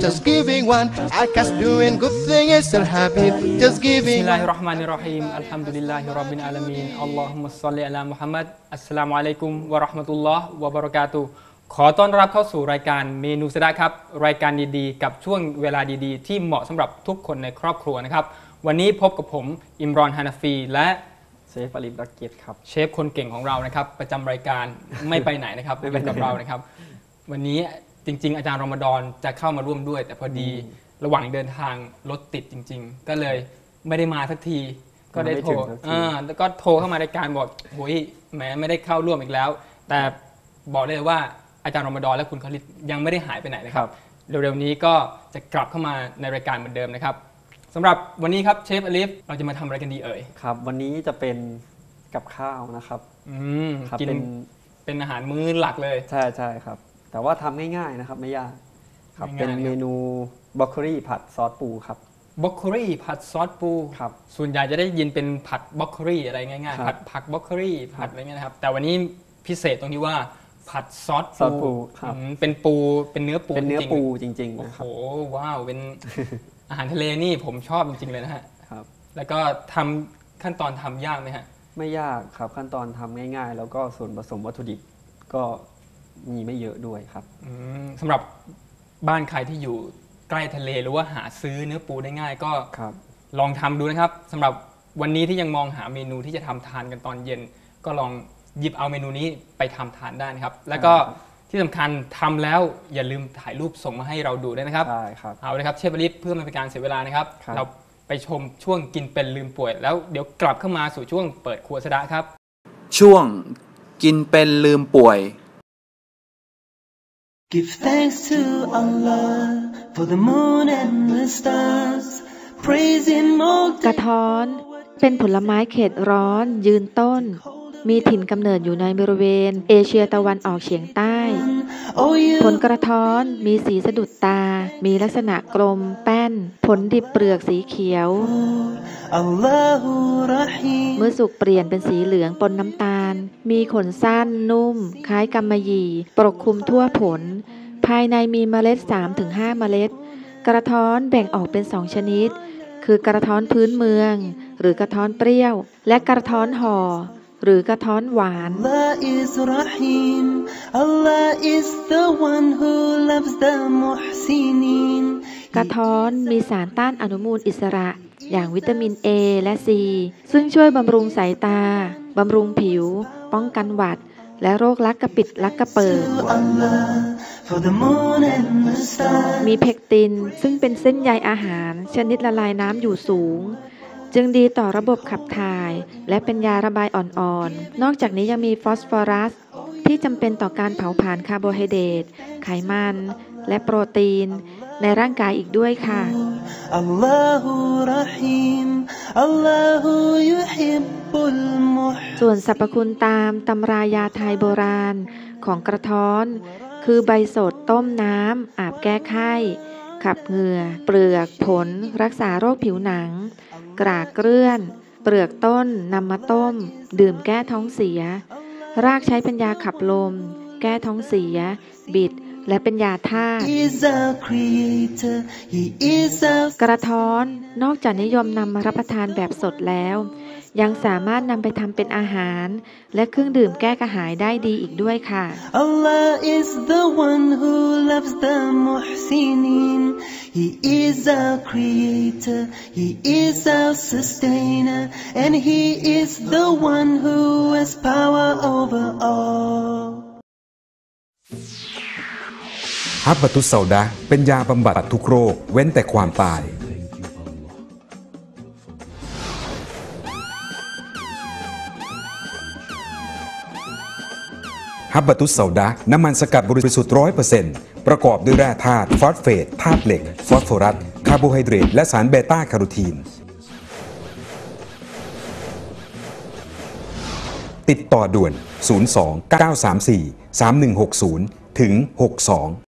just giving one. Akash doing good thing, it's their habit, just บิสมิ giving ลลาฮิ one. รเราะห์มานิรเราะฮีมอัลฮัมดุลิลลาฮิร็อบบิลอาลามีนอัลลอฮุมะศ็อลลิอะลามุฮัมมัดอัสสลามุอะลัยกุมวะเราะห์มะตุลลอฮ์วะบะเราะกาตุฮ์ขอต้อนรับเข้าสู่รายการเมนูสะดะครับ รายการดีๆ กับช่วงเวลาดีๆ ที่เหมาะสำหรับทุกคนในครอบครัวนะครับ วันนี้พบกับผมอิมรอนฮานาฟี และเซฟอาลิบรักเกียรติครับ เชฟคนเก่งของเรานะครับ ประจำรายการไม่ไปไหนนะครับไม่ไปไหนอยู่กับเรานะครับ วันนี้จ ริง ๆ อาจารย์รอมฎอนจะเข้ามาร่วมด้วย แต่พอดีระหว่างเดินทางรถติดจริง ๆ ก็เลยไม่ได้มาสักที ก็ได้โทรมาไม่ถึงสักทีอ่าแล้วก็โทรเข้ามารายการบอกโอ้ยแหมไม่ได้เข้าร่วมอีกแล้ว แต่บอกได้เลยว่าอาจารย์รอมฎอนและคุณคลิตยังไม่ได้หายไปไหนนะคครัรับบเร็วๆนี้ก็จะกลับเข้ามาในรายการเหมือนเดิมนะครับสำหรับวันนี้ครับเชฟอลิฟเราจะมาทำอะไรกันดีเอ่ยครับ วันนี้จะเป็นกับข้าวนะครับ อืมครับกินเป็นเป็นอาหารมื้อหลักเลย ใช่ใช่ครับ แต่ว่าทำง่ายๆนะครับไม่ยากครับง่ายๆ เป็นนะครับเมนูบรอกโคลีผัดซอสปูครับ บล็อกโคลีผัดซอสปู ครับส่วนใหญ่จะได้ยินเป็นผัดบล็อกโคลีอะไรง่ายครัๆบผัดผักบล็อกโคลีผัดอะไรเงี้ยนะครับ แต่วันนี้พิเศษตรงที่ว่าผัดซอสซอสปูครับ อืมเป็นปูเป็นเนื้อปูเป็นเนื้อจริงๆปูจริง ๆ โอ้นะคโหรับว้าวเป็น อาหารทะเลนี่ผมชอบจริงๆเลยนะฮะ ครับ แล้วก็ทำขั้นตอนทำยากไหมฮะ ไม่ยากครับขั้นตอนทำง่าย ๆ แล้วก็ส่วนผสมวัตถุดิบก็ มีไม่เยอะด้วยครับ อืมสำหรับบ้านใครที่อยู่ใกล้ทะเลหรือว่าหาซื้อเนื้อปูได้ง่ายก็ครับ ลองทำดูนะครับสำหรับวันนี้ที่ยังมองหาเมนูที่จะทำทานกันตอนเย็น ก็ลองหยิบเอาเมนูนี้ไปทำทานได้นะครับ แล้วก็ที่สำคัญทำแล้วอย่าลืมถ่ายรูปส่งมาให้เราดูด้วยนะครับ ได้ครับ เอาเลยครับเชฟบริฟเพื่อไม่เป็นการเสียเวลานะครับ ครับ เราไปชมช่วงกินเป็นลืมป่วย แล้วเดี๋ยวกลับเข้ามาสู่ช่วงเปิดครัวสะดะครับ ช่วงกินเป็นลืมป่วย Give thanks to Allah for the moon and the stars. Praise Him, all กระท้อน เป็นผลไม้เขตร้อน ยืนต้น มีถิ่นกำเนิดอยู่ในบริเวณ เอเชียตะวันออกเฉียงใต้ Oh, ผล you กระท้อนมีสีสะดุดตา มีลักษณะกลม แป้น ผลดิบเปลือกสีเขียว Allahu Rahim. เมื่อสุกเปลี่ยนเป็นสีเหลืองปนน้ำตา ลมีขนสั้นนุ่ม คล้ายกำมะหยี่ ปกคลุมทั่วผล ภายในมีเมล็ด 3-5 เมล็ด กระท้อนแบ่งออกเป็นสองชนิด คือกระท้อนพื้นเมือง หรือกระท้อนเปรี้ยว และกระท้อนห่อ หรือกระท้อนหวาน Allah is Rahim. Allah is the one who loves the muhsinin. กระท้อนมีสารต้านอนุมูลอิสระ อย่างวิตามิน A และ C ซึ่งช่วยบำรุงสายตา บำรุงผิว ป้องกันหวัด และโรคลักกระปิดลักกระเปิด To Allah for the moon and the stars. มีเพกติน ซึ่งเป็นเส้นใยอาหาร ชนิดละลายน้ำอยู่สูง จึงดีต่อระบบขับถ่าย และเป็นยาระบายอ่อนๆ นอกจากนี้ยังมีฟอสฟอรัส ที่จำเป็นต่อการเผาผลาญคาร์โบไฮเดรตไขมัน และโปรตีน ในร่างกายอีกด้วยค่ะ Allahu Rahim. Allahu yuhibbul Muh ส่วนสรรพคุณตามตำรายาไทยโบราณของกระท้อน คือใบสดต้มน้ำ อาบแก้ไข้ ขับเหงื่อ เปลือกผล รักษาโรคผิวหนัง กรากเกลื่อน เปลือกต้นนำมาต้ม ดื่มแก้ท้องเสีย รากใช้เป็นยาขับลม แก้ท้องเสีย บิด และเป็นยาธาตุ He is our creator. He is our กระท้อนนอกจากนิยมนำมารับประทานแบบสดแล้ว ยังสามารถนำไปทำเป็นอาหาร และเครื่องดื่มแก้กระหายได้ดีอีกด้วยค่ะ Allah is the one who loves the muhsinin. He is our creator. He is our sustainer. And he is the one who has power over all. ฮับบัตุสเซาดะเป็นยาบำบัดทุกโรค เว้นแต่ความตาย ฮับบัตุสโซดาน้ำมันสกัดบริสุทธิ์ร้อยเปอร์เซ็นต์ประกอบด้วยแร่ธาตุฟอสเฟตธาตุเหล็ก ฟอสฟอรัส คาร์โบไฮเดรต และสารเบต้าคโรทีน ติดต่อด่วน 02 934 3160 ถึง 62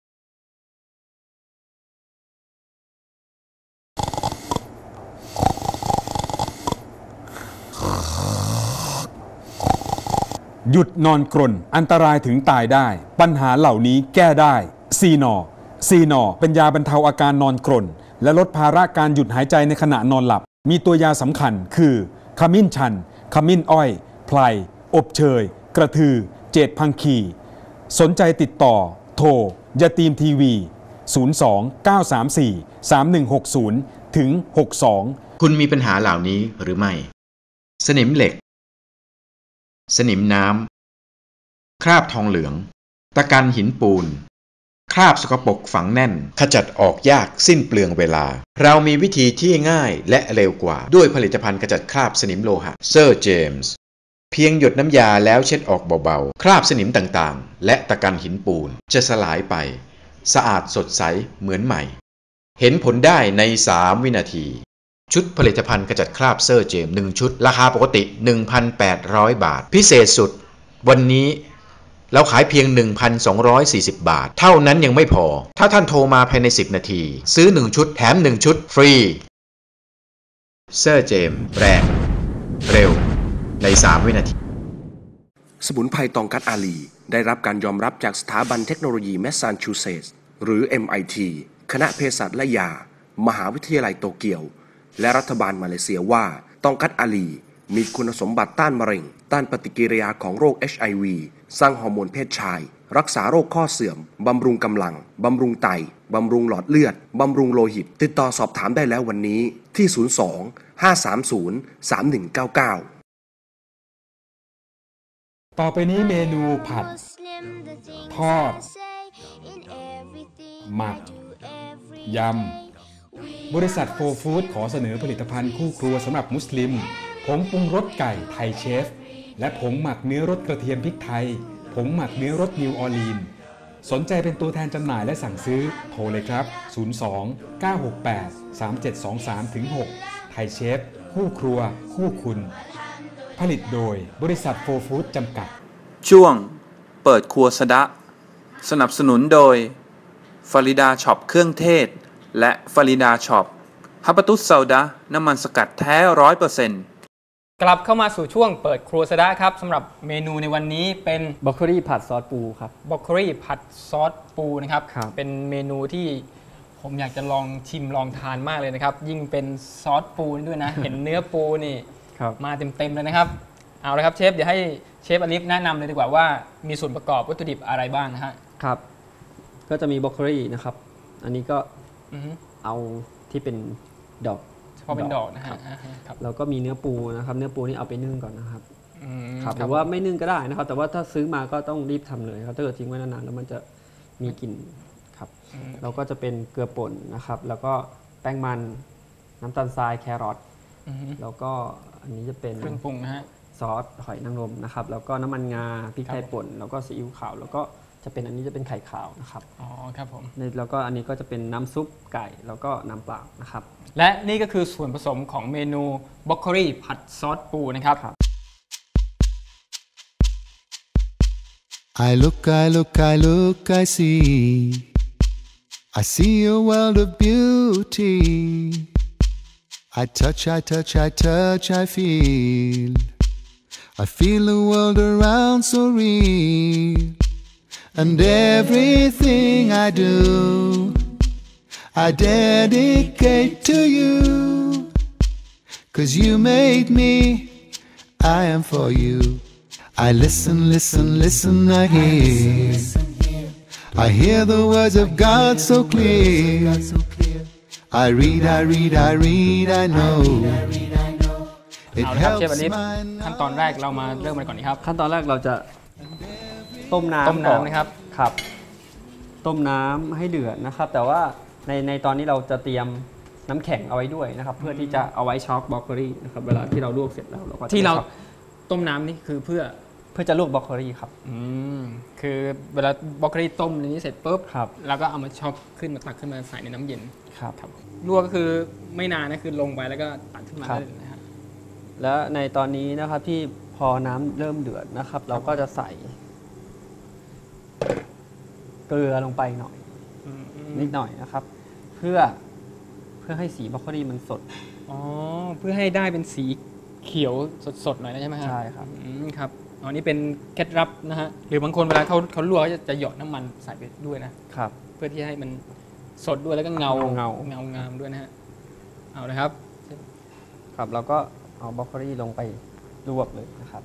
หยุดนอนกรนอันตรายถึงตายได้ ปัญหาเหล่านี้แก้ได้ซีนอซีนอเป็นยาบรรเทาอาการนอนกรนและลดภาระการหยุดหายใจในขณะนอนหลับ มีตัวยาสำคัญคือขมิ้นชัน ขมิ้นอ้อยไพลอบเชย กระทือ เจดพังคี สนใจติดต่อ โทรยาตีมทีวี 02 934 3160 ถึง 62 คุณมีปัญหาเหล่านี้หรือไม่ สนิมเหล็ก สนิมน้ำ คราบทองเหลือง ตะกันหินปูน คราบสกปรกฝังแน่น ขจัดออกยากสิ้นเปลืองเวลา เรามีวิธีที่ง่ายและเร็วกว่า ด้วยผลิตภัณฑ์ขจัดคราบสนิมโลหะเซอร์เจมส์เพียงหยดน้ำยาแล้วเช็ดออกเบาๆ คราบสนิมต่างๆ และตะกันหินปูนจะสลายไป สะอาดสดใสเหมือนใหม่ เห็นผลได้ใน 3 วินาที ชุดผลิตภัณฑ์ขจัดคราบเซอร์เจม1ชุด ราคาปกติ 1,800 บาท พิเศษสุด วันนี้เราขายเพียง 1,240 บาท เท่านั้นยังไม่พอ ถ้าท่านโทรมาภายใน 10 นาที ซื้อ 1 ชุดแถม 1 ชุดฟรี เซอร์เจมแรงเร็ว ใน 3 วินาที สมุนไพรตองกัดอาลี ได้รับการยอมรับจากสถาบันเทคโนโลยีแมสซาชูเซตส์หรือ MIT คณะเภสัชและยา มหาวิทยาลัยโตเกียว และรัฐบาลมาเลเซียว่าตองกัดอาลี มีคุณสมบัติต้านมะเร็ง ต้านปฏิกิริยาของโรค HIV สร้างฮอร์โมนเพศชาย รักษาโรคข้อเสื่อม บำรุงกำลัง บำรุงไต บำรุงหลอดเลือด บำรุงโลหิต ติดต่อสอบถามได้แล้ววันนี้ที่ 02 530 3199ต่อไปนี้เมนูผัด ทอด หมัก ยำ บริษัทโฟฟู้ดขอเสนอผลิตภัณฑ์คู่ครัวสำหรับมุสลิม ผงปรุงรสไก่ไทยเชฟ และผงหมักเนื้อรสกระเทียมพริกไทย ผงหมักเนื้อรสนิวออร์ลีน สนใจเป็นตัวแทนจำหน่ายและสั่งซื้อ โทรเลยครับ 02 968 3723 6ไทยเชฟ คู่ครัว คู่คุณ ผลิตโดยบริษัทโฟฟู้ดจำกัด ช่วง เปิดครัวสะดะ สนับสนุนโดยฟาริดาช็อปเครื่องเทศ และฟาริดาช็อปฮับปะตุสเซาดะน้ำมันสกัดแท้ร้อยเปอร์เซ็นต์กลับเข้ามาสู่ช่วงเปิดครัวสะดะครับสำหรับเมนูในวันนี้เป็นบรอกโคลีผัดซอสปูครับบรอกโคลีผัดซอสปูนะครับ ครับเป็นเมนูที่ผมอยากจะลองชิมลองทานมากเลยนะครับ ยิ่งเป็นซอสปูนี่ด้วยนะ เห็นเนื้อปูนี่ครับ มาเต็มๆเลยนะครับ เอาละครับเชฟเดี๋ยวให้เชฟอลิฟแนะนำเลยดีกว่าว่ามีส่วนประกอบวัตถุดิบอะไรบ้างนะฮะ ครับ ก็จะมีบรอกโคลีนะครับ อันนี้ก็ อือฮึเอาที่เป็นดอกเฉพาะเป็นดอกนะครัฮะบอ่าฮะครับแล้วก็มีเนื้อปูนะครับ เนื้อปูนี่เอาไปนึ่งก่อนนะครับอืมครับหรือว่าไม่นึ่งก็ได้นะครับ แต่ว่าถ้าซื้อมาก็ต้องรีบทำเลยครับถ้าเกิดทิ้งไว้นานๆแล้วมันจะมีกลิ่นครับ อืมแล้วก็จะเป็นเกลือป่นนะครับ แล้วก็แป้งมันน้ำตาลทรายแครอทอือฮึแล้วก็อันนี้จะเป็นเครื่องปรุงนะฮะ ซอสหอยนางรมนะครับ แล้วก็น้ำมันงาพริกไทยครับป่น แล้วก็ซีอิ๊วขาว แล้วก็ จะเป็นอันนี้จะเป็นไข่ขาวนะครับอ๋อครับผมในแล้วก็อันนี้ก็จะเป็นน้ำซุปไก่แล้วก็น้ำเปล่านะครับ และนี่ก็คือส่วนผสมของเมนูบรอกโคลีผัดซอสปูนะครับครับ I look, I look, I look, I see. I see a world of beauty. I touch, I touch, I touch, I feel. I feel the world around so real. And everything I do, I dedicate to you. Cause you made me, I am for you. I listen, listen, listen, I hear. I hear the words of God so clear. I read, I read, I read, I know. It เอาละครับเชฟอ helps ลิฟ my ขั้นตอนแรกเรามาเริ่มกันก่อนดีครับ ขั้นตอนแรกเราจะ ต้มน้ำต้มน้ำก่อนะครับครับ ต้มน้ำให้เดือดนะครับ แต่ว่าในในตอนนี้เราจะเตรียมน้ำแข็งเอาไว้ด้วยนะครับ เพื่อที่จะเอาไว้ช็อกบรอกโคลีนะครับเวลาที่เราลวกเสร็จแล้วเราก็จะที่เราช็อกต้มน้ำนี่คือเพื่อพื่อจะลวกบรอกโคลีครับอืมคือเวลาบรอกโคลีต้มในนี้เสร็จปุ๊บครับแล้วก็เอามาช็อปขึ้นมาตักขึ้นมาใส่ในน้ำเย็นครับ ครับลวกก็คือไม่นานนะคือลงไปแล้วก็ตักขึ้นมาครับ ได้เลยนะฮะ และในตอนนี้นะครับที่พอน้ำเริ่มเดือดนะครับ เราก็จะใส่ เกลือลงไปหน่อย อืมอืมนิดหน่อยนะครับ เพื่อเพื่อให้สีบรอกโคลีมันสด อ๋อ เพื่อให้ได้เป็นสีเขียวสดๆหน่อยนะใช่ไหมฮะใช่ครับ อืมครับอ๋อนี่เป็นเคล็ดลับนะฮะหรือบางคนเวลาเขาเขาลวกเขาจะจะหยอดน้ำมันใส่ไปด้วยนะ ครับ เพื่อที่ให้มันสดด้วยแล้วก็เงาเงา เงางามด้วยนะฮะเอาเลยครับครับเราก็เอาบรอกโคลีลงไปลวกเลยนะครับ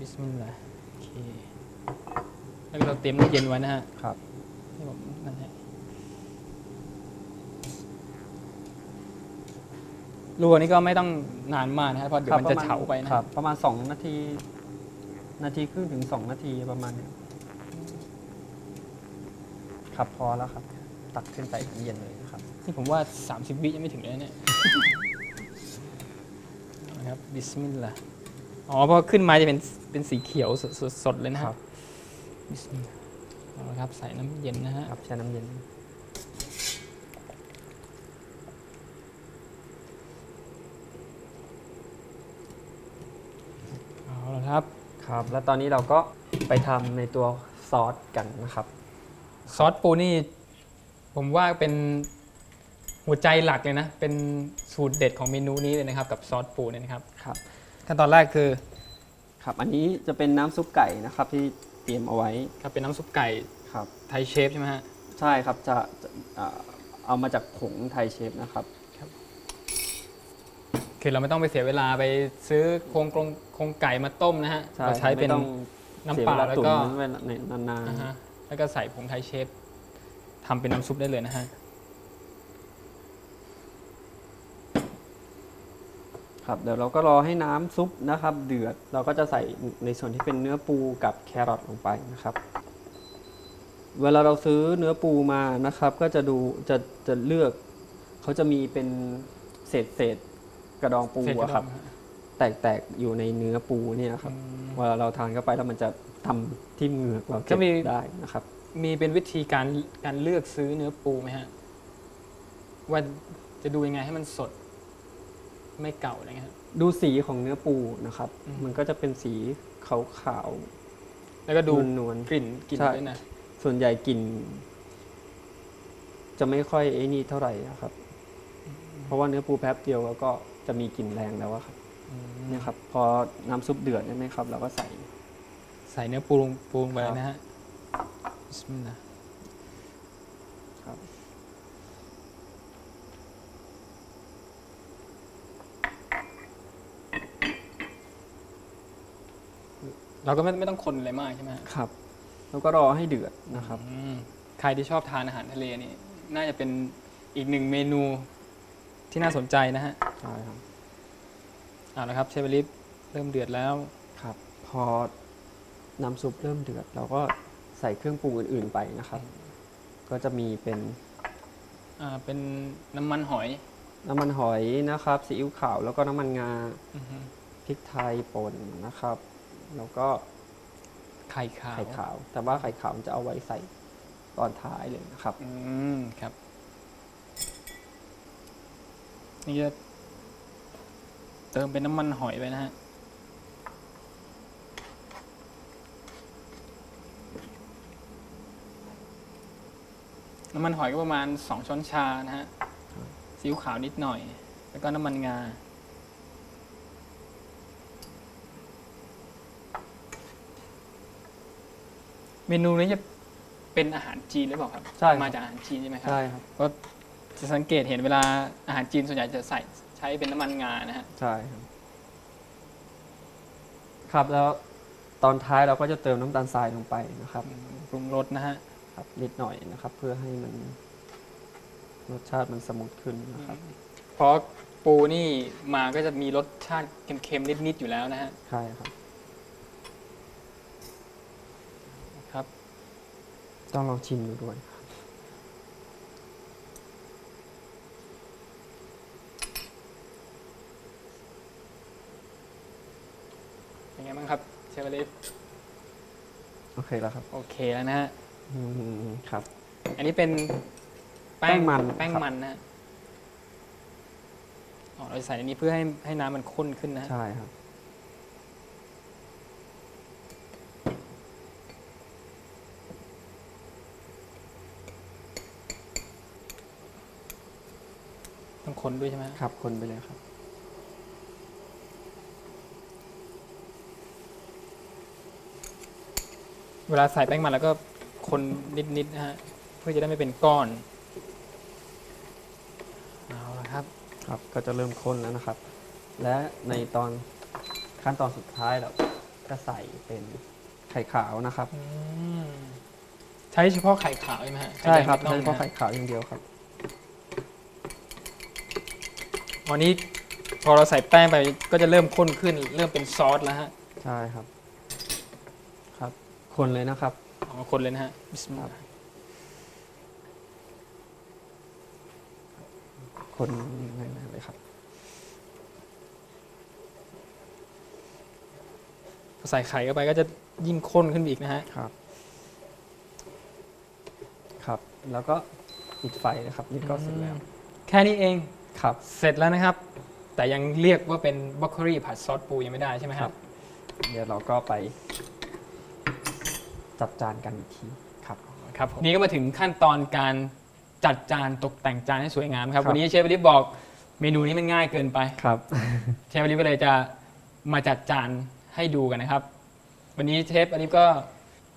บิสมิลลาห์โอเคแล้วก็เราเตรียมน้ำเย็นไว้นะฮะ ครับ ให้ผมนั่นให้ลวกนี่ก็ไม่ต้องนานมากนะครับเพราะเดี๋ยวมันจะเฉาไปนะ ครับ ประมาณ2นาที นาทีครึ่งถึง2นาทีประมาณเนี้ยครับพอแล้วครับ ตักขึ้นใส่น้ำเย็นเลยนะครับ นี่ผมว่า 30 วิยังไม่ถึงเลยนะเนี่ย นะครับบิสมิลลาห์อ๋อเพราะขึ้นมาจะเป็นเป็นสีเขียวสดสดสดเลยนะคครัรับบบิสมิลลาห์ เอาละครับใส่น้ำเย็นนะฮะครับแช่น้ำเย็น เอาละครับ ครับ แล้วตอนนี้เราก็ไปทำในตัวซอสกันนะครับ ซอสปูนี่ ผมว่าเป็นหัวใจหลักเลยนะ เป็นสูตรเด็ดของเมนูนี้เลยนะครับ กับซอสปูเนี่ยนะครับ ครับ ขั้นตอนแรกคือ ครับ อันนี้จะเป็นน้ำซุปไก่นะครับที่เตรียมเอาไว้ครับเป็นน้ำซุปไก่ครับไทยเชฟใช่ไหมฮะใช่ครับจะจะเอ่อเอามาจากผงไทยเชฟนะครับ คือเราไม่ต้องไปเสียเวลาไปซื้อโครงกรงโครงไก่มาต้มนะฮะใช่เราใช้เป็น ไม่ต้องน้ำเปล่าสียแล้วตุ๋นก็เวลาในนานอ่าฮะแล้วก็ใส่ผงไทยเชฟทำเป็นน้ำซุปได้เลยนะฮะ ครับเดี๋ยวเราก็รอให้น้ำซุปนะครับ เดือดเราก็จะใส่ในส่วนที่เป็นเนื้อปูกับแครอทลงไปนะครับ เวลาเราซื้อเนื้อปูมานะครับ ก็จะดูจะจะเลือกเขาจะมีเป็นเศษเศษกระดองปูเสร็จก็อะครับได้ฮะแตกๆอยู่ในเนื้อปูเนี่ยครับอืมเวลาเราทานเข้าไปแล้วมันจะทำที่เหงือกเราจะเจ็บมีได้นะครับ มีเป็นวิธีการการเลือกซื้อเนื้อปูไหมฮะว่าจะดูยังไงให้มันสด ไม่เก่าอะไรเงี้ยฮะดูสีของเนื้อปูนะครับอืมมันก็จะเป็นสีขาวแล้วก็ๆดูนวลกลิ่นกลิ่นใช่ด้วยนะๆส่วนใหญ่กลิ่น จะไม่ค่อยไอ้นี่เท่าไหร่อะครับ เพราะว่าเนื้อปูแป๊บเดียวแล้วก็จะมีกลิ่นแรงแล้วอะครับเนี่ยครับ พอน้ำซุปเดือดใช่ไหมครับเราก็ใส่ ใส่เนื้อปูลงปูลงไปครับนะฮะบิสมิลลาห์ครับ เราก็ไม่ไม่ต้องคนอะไรมากใช่ไหมฮะครับ แล้วก็รอให้เดือดนะครับอืมใครที่ชอบทานอาหารทะเลนี่น่าจะเป็นอีกหนึ่งเมนูที่น่าสนใจนะฮะใช่ครับเอาละครับเชฟลิฟเริ่มเดือดแล้ว ครับ พอน้ำซุปเริ่มเดือด เราก็ใส่เครื่องปรุงอื่น ๆไปนะครับ ก็จะมีเป็นอ่าเป็นน้ำมันหอย น้ำมันหอยนะครับซีอิ๊วขาวแล้วก็น้ำมันงาอือฮึพริกไทยป่นนะครับ แล้วก็ไข่ขาว ไข่ขาว แต่ว่าไข่ขาวจะเอาไว้ใส่ตอนท้ายเลยนะครับ อืมครับ นี่จะเติมเป็นน้ำมันหอยไปนะฮะน้ำมันหอยก็ประมาณสองช้อนชานะฮะซีอิ๊วขาวนิดหน่อย แล้วก็น้ำมันงา เมนูนี้จะเป็นอาหารจีนหรือเปล่าครับใช่ครับ มาจากอาหารจีนใช่ไหมครัใช่ครับก็จะสังเกตเห็นเวลาอาหารจีนส่วนใหญ่จะใส่ใช้เป็นน้ำมันงานะฮะใช่ครับครับแล้วตอนท้ายเราก็จะเติมน้ำตาลทรายลงไปนะครับปรุงรสนะฮะครับนิดหน่อยนะครับ เพื่อให้มันรสชาติมันสมูทขึ้นนะครับเพราะปูนี่มาก็จะมีรสชาติเค็มๆนิดๆอยู่แล้วนะฮะใช่ครับครับ ต้องลองชิมดูด้วยเป็นไงบ้างครับเชฟอลิฟโอเคแล้วครับ โอเคแล้วนะฮะอืมครับ อันนี้เป็นแป้แป้งงมันแป้งครับ มันนะฮะอ๋อเราใส่อันนี้เพื่อให้ให้น้ำมันข้นขึ้นนะฮะ ใช่ครับ คนด้วยใช่ไหมฮะครับ คนไปเลยครับ เวลาใส่แป้งมันแล้วก็คนนิดๆนะฮะเพื่อจะได้ไม่เป็นก้อนเอาละครับ ครับก็จะเริ่มข้นแล้วนะครับ และในตอนขั้นตอนสุดท้ายเราจะใส่เป็นไข่ขาวนะครับอืมใช้เฉพาะไข่ขาวใช่ไหมฮะใช่ครับไข่แดงใช้ไม่เฉต้องพาะนะไข่ขาวอย่างเดียวครับ วันนี้พอเราใส่แป้งไปก็จะเริ่มข้นขึ้น เริ่มเป็นซอสแล้วฮะใช่ครับ ครับ คนเลยนะครับเอามาคนเลยนะฮะบิสมิลลาห์คนง่ายๆเลยครับพอใส่ไข่เข้าไปก็จะยิ่งข้นขึ้นไปอีกนะฮะครับ ครับ แล้วก็ปิดไฟนะครับนี่ก็เสร็จแล้ว แค่นี้เอง ครับ เสร็จแล้วนะครับ แต่ยังเรียกว่าเป็นบล็อกโคลี่ผัดซอสปูยังไม่ได้ใช่ไหมคครัรับบเดี๋ยวเราก็ไป จัดจานกันอีกทีครับครับผมนี่ก็มาถึงขั้นตอนการจัดจานตกแต่งจานให้สวยงามครับครับวันนี้เชฟอลิฟบอกเมนูนี้มันง่ายเกินไปครับเชฟอลิฟก็เลยจะมาจัดจานให้ดูกันนะครับ วันนี้เชฟอลิฟก็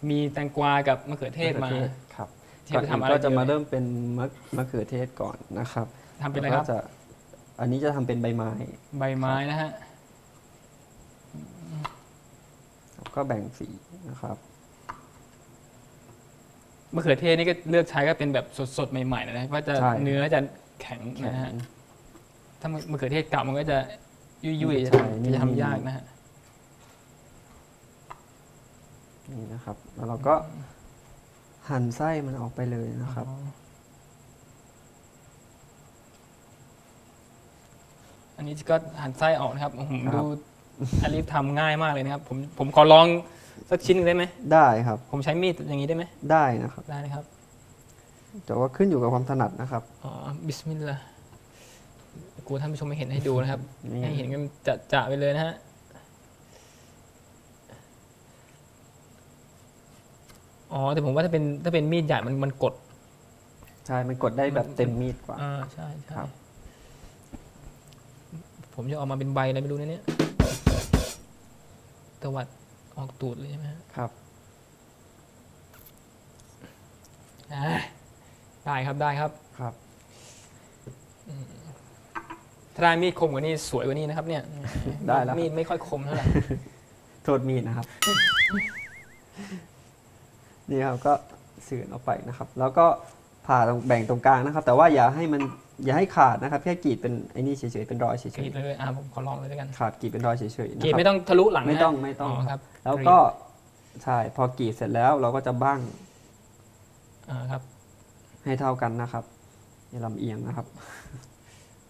มีแตงกวากับมะเขือเทศมาครับเชฟก่อนจะทำอื่นอะไรก็จะมาดีเริ่มเป็นมะมะเขือเทศก่อนนะครับ ทำเป็นอะไรครับ แล้วก็จะอันนี้จะทำเป็นใบไม้ ใบไม้นะฮะครับก็แบ่งสีนะครับ มะเขือเทศนี่ก็เลือกใช้ก็เป็นแบบสดๆ ใหม่ๆ นะเพราะจะใช่ เนื้อจะแข็งแข็งนะฮะถ้ามะเขือเทศเก่ามันก็จะยุ่ยๆใช่จะนิ่มๆจะทำยากนะฮะ นี่นะครับ แล้วเราก็หั่นไส้มันออกไปเลยนะครับอั นนี้ก็หั่นไส้ออกนะครับผมครับดูอลิฟทำง่ายมากเลยนะครับ ผมผมขอลองสักชิ้นหนึงได้ไหมได้ครับ ผมใช้มีดอย่างนี้ได้ไหมได้นะครับ ได้นะครับ แต่ว่าขึ้นอยู่กับความถนัดนะครับ อ๋อ บิสมิลลาห์กลัวท่านผู้ชมไม่เห็นให้ดูนะครับ นี่ ให้เห็นกันจะจะๆไปเลยนะฮะ อ๋อ แต่ผมว่าถ้าเป็นถ้าเป็นมีดใหญ่มันมันกด ใช่ มันกดได้แบบเต็มมีดกว่า อ่า ใช่ใช่ครับ ผมจะเออกมาเป็นใบอะไรไม่รู้นะเนี่ยตวัดออกตูดเลยใช่ไหมฮะครับอ่าได้ครับได้ครับครับถ้าได้มีดคมกว่านี้สวยกว่านี้นะครับ เนี่ยได้แล้วครับมีดไม่ค่อยคมเท่าไหร่โทษมีดนะครับ นี่ครับก็เสื่อนออกไปนะครับ แล้วก็ผ่าตรงแบ่งตรงกลางนะครับ แต่ว่าอย่าให้มัน อย่าให้ขาดนะครับแค่กรีดเป็นไอ้นี่เฉยๆเป็นรอยเฉกรียดเลยอ่าผมขอลองเลยแล้วกันๆขาดกรีดเป็นรอยเฉยๆนะกรีดครับไม่ต้องทะลุหลังนะไม่ต้องไม่ต้อง ครับแล้วก็ใช่พอกรีดเสร็จแล้วเราก็จะบั้งอ่าครับให้เท่ากันนะครับอย่าลำเอียงนะครับ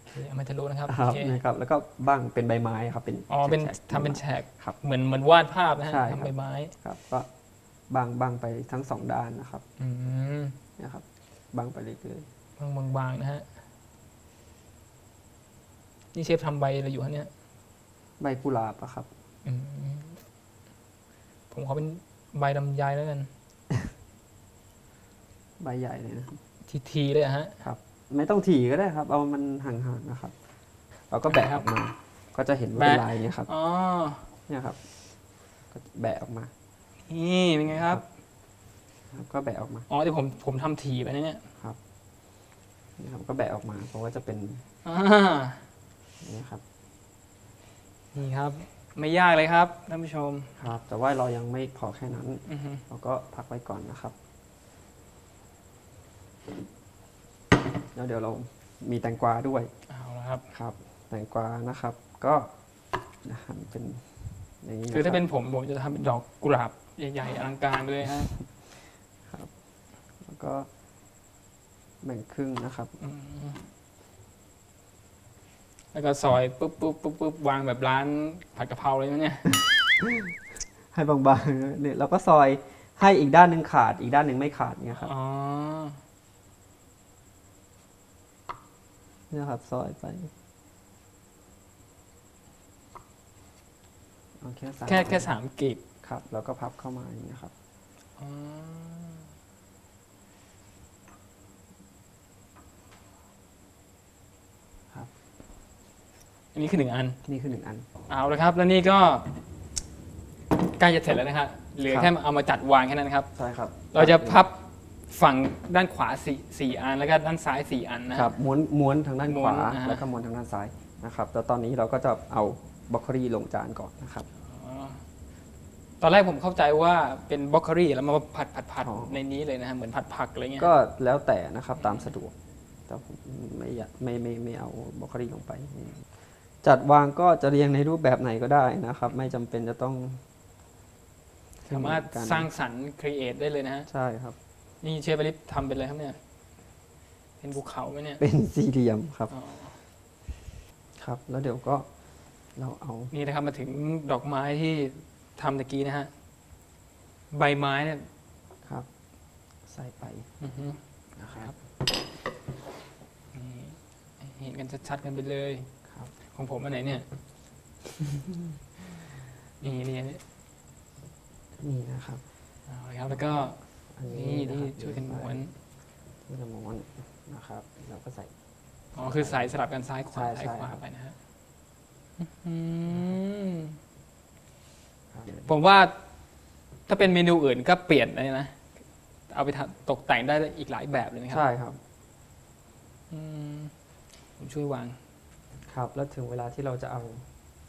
โอเคเอาไม่ทะลุนะครับครัโอบเคนะครับ แล้วก็บั้งเป็นใบไม้ครับเป็นอ๋อเป็นแฉกๆ ทำเป็นแฉกครับเหมือนเหมือนวาดภาพนะฮะใช่ครับ ทำใบไม้ครับก็บั้งบั้งไปทั้งสองด้านนะครับอืมนะครับบั้งไปเรื่อยบางๆนะฮะ นี่เชฟทำใบอะไรอยู่ฮะเนี่ยๆใบกุหลาบอะครับ อืมผมขอเป็นใบลำไยแล้วกัน ใบใหญ่เลยนะครับทีๆเลยอะฮะ ครับ ไม่ต้องถี่ก็ได้ครับ เอามันห่างๆนะครับ เราก็แบะออกมา ก็จะเห็นว่าเป็นแบะ ลายเนี้ยครับ อ๋อ เนี่ยครับ ก็แบะออกมา นี่เป็นไงครับ ครับ ก็แบะออกมา อ๋อที่ผมผมทำทีไปนะเนี่ยนี่ครับ ก็แบะออกมา เพราะว่าจะเป็น อ่าเนี่ยครับนี่ครับ ไม่ยากเลยครับท่านผู้ชมครับ แต่ว่าเรายังไม่พอแค่นั้น อือฮึเราก็พักไว้ก่อนนะครับแล้วเดี๋ยวเรามีแตงกวาด้วยเอาละครับ ครับ แตงกวานะครับ ก็หั่นเป็นอย่างนี้นะคือถ้ารับเป็นผมผมจะทำเป็นดอกกุหลาบใหญ่ๆอลังการไปเลยฮะแล้วก็แบ่งครึ่งนะครับ อืม แล้วก็ซอยปุ๊บปุ๊บปุ๊บปุ๊บวางแบบร้านผัดกะเพราเลยนะเนี่ย ให้บางๆเนี่ยเราก็ซอยให้อีกด้านหนึ่งขาด อีกด้านหนึ่งไม่ขาดเนี่ยครับอ๋อ เนี่ยครับซอยไปเอาแค่สามแค่แค่สามกีบครับ แล้วก็พับเข้ามาอย่างนี้ยครับ อ๋อ ครับ อันนี้คือหนึ่งอัน นี่คือหนึ่งอัน เอาละครับ แล้วนี่ก็ใกล้จะเสร็จแล้วนะครับเหลือครับแค่เอามาจัดวางแค่นั้นครับ ใช่ครับเราจะพับฝั่งด้านขวาสี่สี่อันแล้วก็ด้านซ้ายสี่อันนะคครัรับบม้วนม้วนทางด้านม้ขวนวานะฮะ แล้วก็ม้วนทางด้านซ้ายนะครับแล้วตอนนี้เราก็จะเอาบรอกโคลีลงจานก่อนนะครับอ๋อตอนแรกผมเข้าใจว่าเป็นบล็อกเกอรี่แล้วมาผัดผัดผัดอ๋อ ในนี้เลยนะฮะเหมือนผัดผักอะไรเงี้ย ก็แล้วแต่นะครับตามสะดวกแต่ผมไม่อยากไม่ไม่ไม่เอาบรอกโคลีลงไป จัดวางก็จะเรียงในรูปแบบไหนก็ได้นะครับ ไม่จำเป็นจะต้องสามารถเหอนกันสร้างสรรค์ครีเอทได้เลยนะฮะใช่ครับ นี่เชฟอลิฟทำเป็นอะไรครับเนี่ย เป็นภูเขาไหมเนี่ย เป็นสี่เหลี่ยมครับอ๋อครับ แล้วเดี๋ยวก็เราเอา นี่นะครับมาถึงดอกไม้ที่ทำตะกี้นะฮะ ใบไม้เนี่ยครับ ใส่ไปอือฮึนะครับนี่เห็นกันชัดๆกันไปเลยครับ ของผมอันไหนเนี่ย นี่นี่นี่นี่นะครับเอาละครับ แล้วก็อันนี่นี้นี่นะครับช่วยกันม้วนช่วยกันม้วนนะครับเราก็ใส่ อ๋อคือสายสลับกันซ้ายขวาใช่ซ้ายขวาใช่ครับ ไปนะฮะอืมครับผมว่าถ้าเป็นเมนูอื่นก็เปลี่ยนเลยนะ เอาไปทำตกแต่งได้อีกหลายแบบเลยนะครัใช่ครับ อืมผมช่วยวาง ครับ แล้วถึงเวลาที่เราจะเอา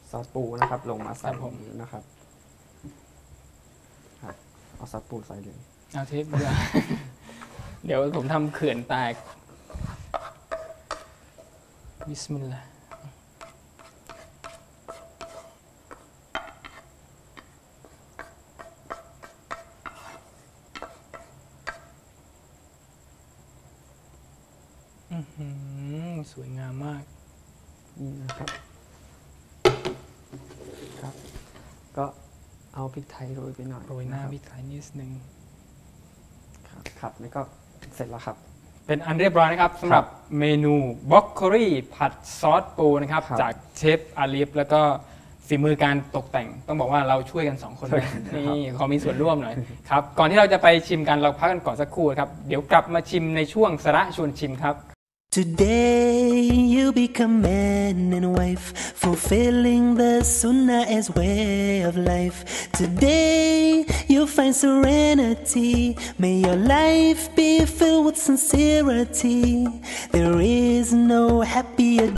ซอสปูนะครับ ลงมาใส่ครับผม นะครับครับเอาซอสปูใส่เลย เอาเทปเดียว เดี๋ยวผมทำเขื่อนแตก บิสมิลลาห์อื้อหือสวยงามมาก นี่นะครับครับ ก็เอาพริกไทยโรยไปหน่อยโรยหน้าะคบพริกไทยนิดนึงครับครับนี่ก็เสร็จแล้วครับ เป็นอันเรียบร้อยนะครับสำหรับเมนูบล็อกโครีผัดซอสปูนะครับ ครับ จากเชฟอาลีฟแล้วก็ฝีมือการตกแต่ง ต้องบอกว่าเราช่วยกัน 2 คนช่วยนะกันครับนี่ขอมีส่วนร่วมหน่อยครับ ก่อนที่เราจะไปชิมกันเราพักกันก่อนสักครู่ครับ เดี๋ยวกลับมาชิมในช่วงสาระชวนชิมครับ Today you become man and wife, fulfilling the sunnah as way of life. Today you find serenity. May your life be filled with sincerity. There is no happy